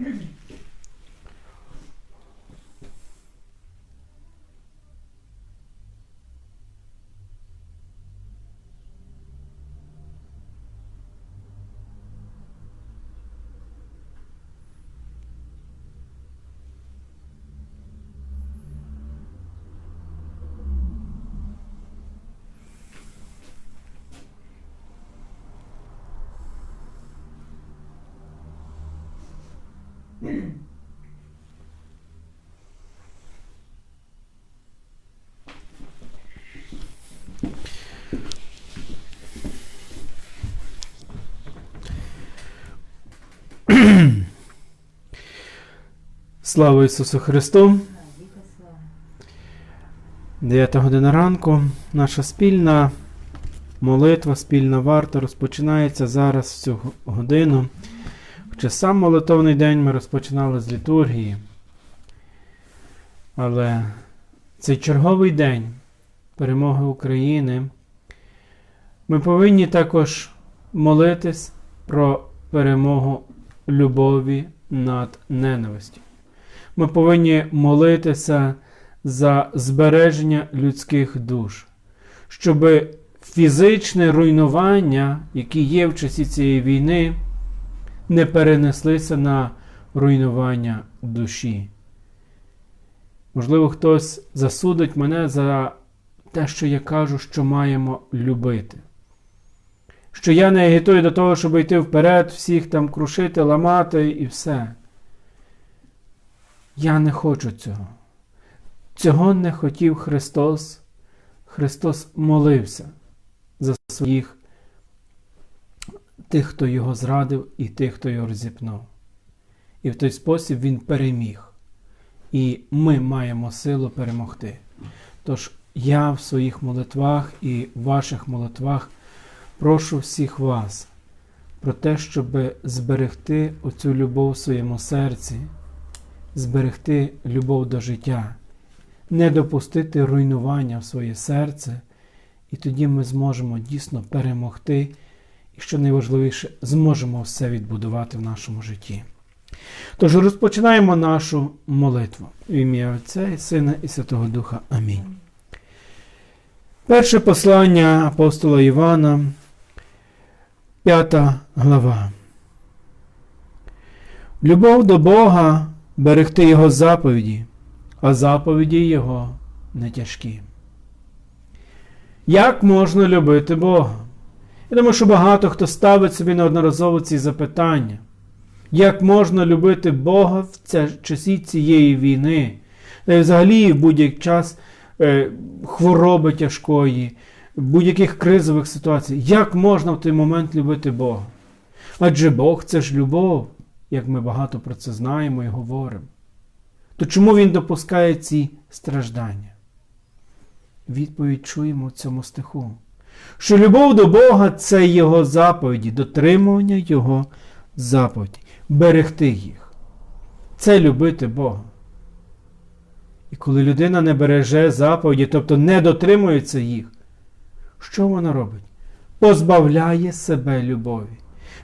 Mm-hmm. Слава Ісусу Христу! 9 година ранку. Наша спільна молитва, спільна варта розпочинається зараз в цю годину. Хоча сам молитовний день ми розпочинали з літургії. Але цей черговий день перемоги України ми повинні також молитись про перемогу любові над ненавистю. Ми повинні молитися за збереження людських душ, щоб фізичне руйнування, які є в часі цієї війни, не перенеслися на руйнування душі. Можливо, хтось засудить мене за те, що я кажу, що маємо любити. Що я не агітую до того, щоб йти вперед, всіх там крушити, ламати і все. Я не хочу цього. Цього не хотів Христос. Христос молився за своїх тих, хто його зрадив, і тих, хто його розіпнув. І в той спосіб Він переміг. І ми маємо силу перемогти. Тож я в своїх молитвах і в ваших молитвах прошу всіх вас про те, щоб зберегти оцю любов в своєму серці зберегти любов до життя, не допустити руйнування в своє серце, і тоді ми зможемо дійсно перемогти, і, що найважливіше, зможемо все відбудувати в нашому житті. Тож розпочинаємо нашу молитву в ім'я Отця і Сина і Святого Духа. Амінь. Перше послання апостола Івана, п'ята глава. Любов до Бога берегти Його заповіді, а заповіді Його не тяжкі. Як можна любити Бога? Я думаю, що багато хто ставить собі неодноразово ці запитання. Як можна любити Бога в ця, часі цієї війни, та й взагалі в будь-який час е, хвороби тяжкої, будь-яких кризових ситуацій? Як можна в той момент любити Бога? Адже Бог це ж любов як ми багато про це знаємо і говоримо, то чому він допускає ці страждання? Відповідь чуємо в цьому стиху. Що любов до Бога це Його заповіді, дотримування Його заповіді, берегти їх. Це любити Бога. І коли людина не береже заповіді, тобто не дотримується їх, що вона робить? Позбавляє себе любові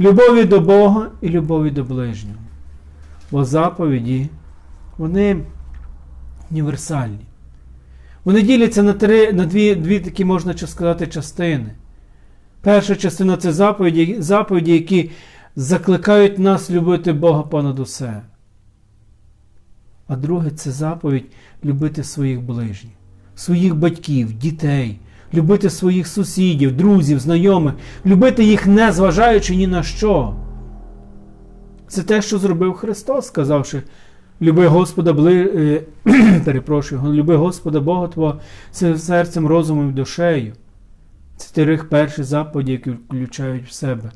любові до Бога і любові до ближнього. Бо заповіді, вони універсальні. Вони діляться на три, на дві, дві такі, можна сказати, частини. Перша частина це заповіді, заповіді, які закликають нас любити Бога понад усе. А друге це заповідь любити своїх ближніх, своїх батьків, дітей, любити своїх сусідів, друзів, знайомих, любити їх не зважаючи ні на що. Це те, що зробив Христос, сказавши, люби Господа бли... Е, перепрошую, люби Господа Бога Твого серцем, розумом і душею. Це тирих перші заповіді, які включають в себе.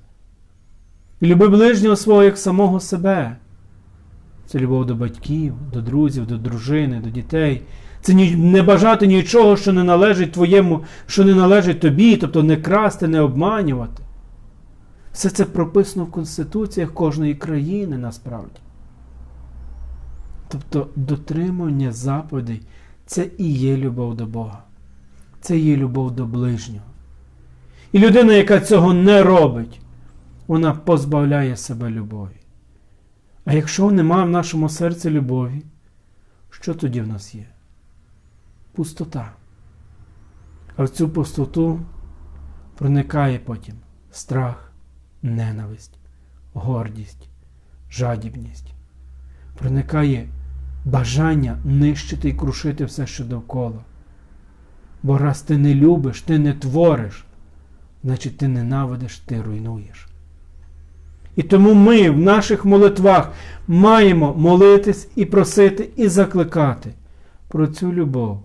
І люби ближнього свого як самого себе. Це любов до батьків, до друзів, до дружини, до дітей. Це не бажати нічого, що не належить твоєму, що не належить тобі, тобто не красти, не обманювати. Все це прописано в Конституціях кожної країни насправді. Тобто дотримання заповідей це і є любов до Бога. Це є любов до ближнього. І людина, яка цього не робить, вона позбавляє себе любові. А якщо немає в нашому серці любові, що тоді в нас є? Пустота. А в цю пустоту проникає потім страх, ненависть, гордість, жадібність. Проникає бажання нищити і крушити все, що довкола. Бо раз ти не любиш, ти не твориш, значить ти ненавидиш, ти руйнуєш. І тому ми в наших молитвах маємо молитись і просити, і закликати про цю любов,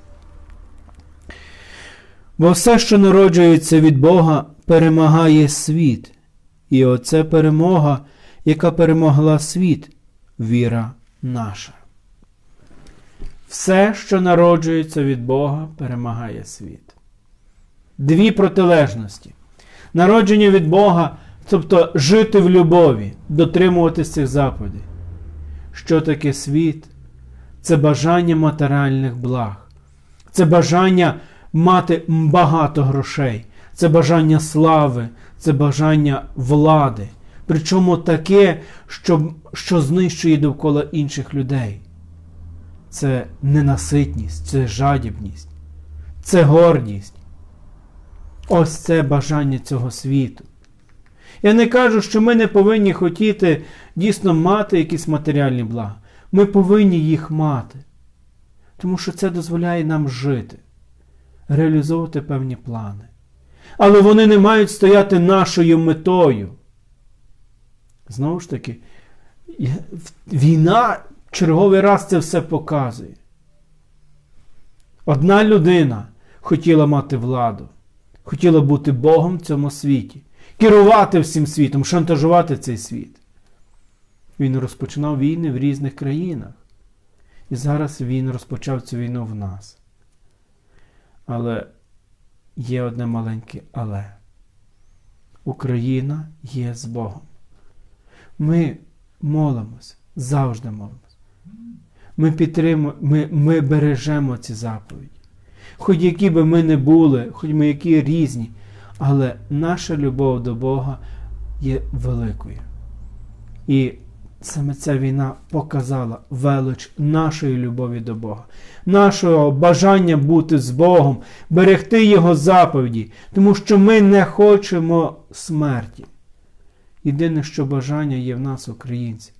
Бо все, що народжується від Бога, перемагає світ, і оце перемога, яка перемогла світ, віра наша. Все, що народжується від Бога, перемагає світ. Дві протилежності. Народження від Бога, тобто жити в любові, дотримуватись цих заповідей. Що таке світ? Це бажання матеріальних благ, це бажання мати багато грошей, це бажання слави, це бажання влади. Причому таке, що, що знищує довкола інших людей. Це ненаситність, це жадібність, це гордість. Ось це бажання цього світу. Я не кажу, що ми не повинні хотіти дійсно мати якісь матеріальні блага. Ми повинні їх мати. Тому що це дозволяє нам жити, реалізовувати певні плани. Але вони не мають стояти нашою метою. Знову ж таки, війна черговий раз це все показує. Одна людина хотіла мати владу, хотіла бути Богом в цьому світі, керувати всім світом, шантажувати цей світ. Він розпочинав війни в різних країнах. І зараз він розпочав цю війну в нас. Але є одне маленьке але. Україна є з Богом. Ми молимося, завжди молимося. Ми підтримуємо, ми, ми бережемо ці заповіді. Хоч які би ми не були, хоч ми які різні, але наша любов до Бога є великою. І саме ця війна показала велич нашої любові до Бога, нашого бажання бути з Богом, берегти Його заповіді, тому що ми не хочемо смерті. Єдине, що бажання є в нас, українців,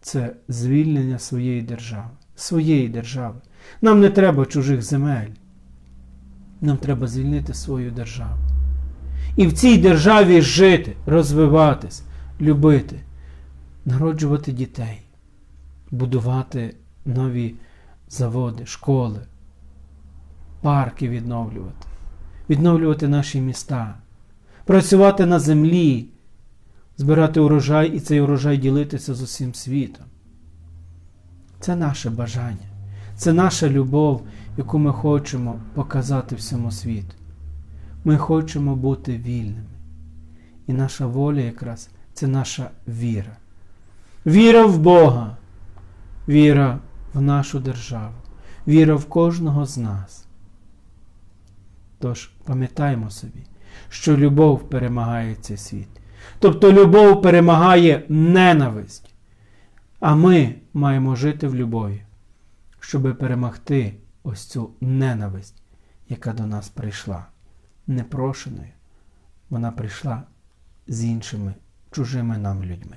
це звільнення своєї держави, своєї держави. Нам не треба чужих земель. Нам треба звільнити свою державу. І в цій державі жити, розвиватись, любити, народжувати дітей, будувати нові заводи, школи, парки відновлювати, відновлювати наші міста, працювати на землі, збирати урожай і цей урожай ділитися з усім світом. Це наше бажання, це наша любов, яку ми хочемо показати всьому світу. Ми хочемо бути вільними. І наша воля якраз це наша віра. Віра в Бога, віра в нашу державу, віра в кожного з нас. Тож пам'ятаємо собі, що любов перемагає цей світ. Тобто любов перемагає ненависть. А ми маємо жити в любові, щоб перемогти ось цю ненависть, яка до нас прийшла непрошеною. Вона прийшла з іншими чужими нам людьми.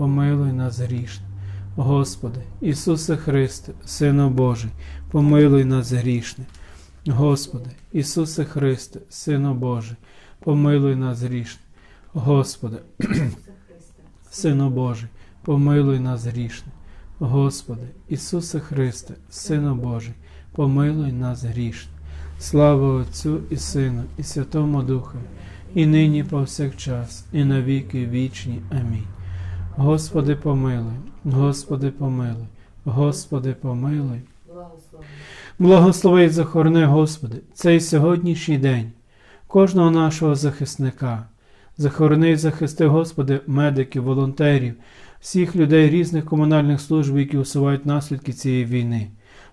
помилуй нас грішних. Господи, Ісусе Христе, Сину Божий, помилуй нас грішних. Господи, Ісусе Христе, Сину Божий, помилуй нас грішних. Господи, Сину Божий, помилуй нас грішних. Господи, Ісусе Христе, Сину Божий, помилуй нас грішних. Слава Отцю і Сину, і Святому Духові, і нині повсякчас, і навіки вічні. Амінь. Господи, помилуй, Господи, помилуй, Господи, помилуй. Благослови. І захорони, Господи, цей сьогоднішній день, кожного нашого захисника. Захорони і захисти, Господи, медиків, волонтерів, всіх людей різних комунальних служб, які усувають наслідки цієї війни.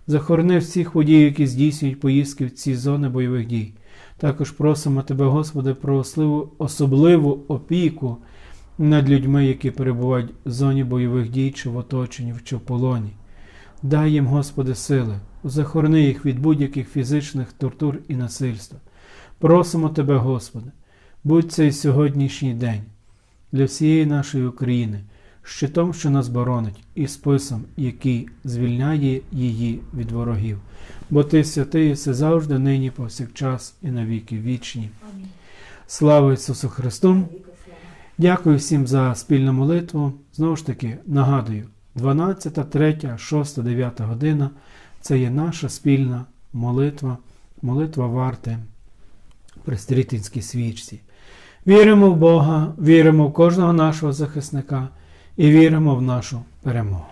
Захорони всіх водіїв, які здійснюють поїздки в ці зони бойових дій. Також просимо Тебе, Господи, про особливу опіку над людьми, які перебувають в зоні бойових дій, чи в оточенні, чи в полоні. Дай їм, Господи, сили, захорони їх від будь-яких фізичних тортур і насильства. Просимо Тебе, Господи, будь цей сьогоднішній день для всієї нашої України, щитом, що нас боронить, і списом, який звільняє її від ворогів. Бо Ти святий, і все завжди, нині, повсякчас і навіки вічні. Амінь. Слава Ісусу Христу! Дякую всім за спільну молитву. Знову ж таки, нагадую, 12, 3, 6, 9 година це є наша спільна молитва, молитва варти при стрітинській свічці. Віримо в Бога, віримо в кожного нашого захисника і віримо в нашу перемогу.